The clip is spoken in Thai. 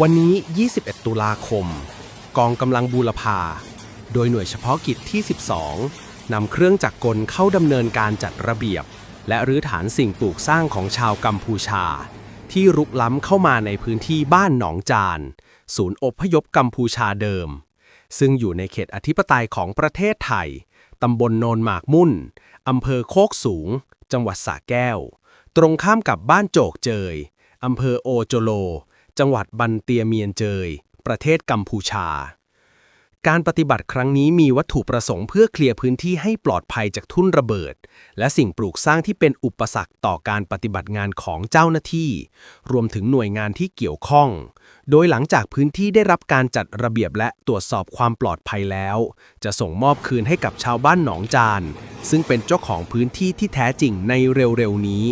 วันนี้ 21 ตุลาคม กองกำลังบูรพา โดยหน่วยเฉพาะกิจที่ 12 นำเครื่องจักรกลเข้าดำเนินการจัดระเบียบ และรื้อฐานสิ่งปลูกสร้างของชาวกัมพูชา ที่รุกล้ำเข้ามาในพื้นที่บ้านหนองจาน ศูนย์อพยพกัมพูชาเดิม ซึ่งอยู่ในเขตอธิปไตยของประเทศไทย ตำบลโนนหมากมุ่น อำเภอโคกสูง จังหวัดสระแก้ว ตรงข้ามกับบ้านโจกเจยอำเภอโอโจโล จังหวัดบันเตียเมียนเจย ประเทศกัมพูชา การปฏิบัติครั้งนี้มีวัตถุประสงค์เพื่อเคลียร์พื้นที่ให้ปลอดภัยจากทุ่นระเบิด และสิ่งปลูกสร้างที่เป็นอุปสรรคต่อการปฏิบัติงานของเจ้าหน้าที่ รวมถึงหน่วยงานที่เกี่ยวข้อง โดยหลังจากพื้นที่ได้รับการจัดระเบียบและตรวจสอบความปลอดภัยแล้ว จะส่งมอบคืนให้กับชาวบ้านหนองจาน ซึ่งเป็นเจ้าของพื้นที่ที่แท้จริงในเร็วๆนี้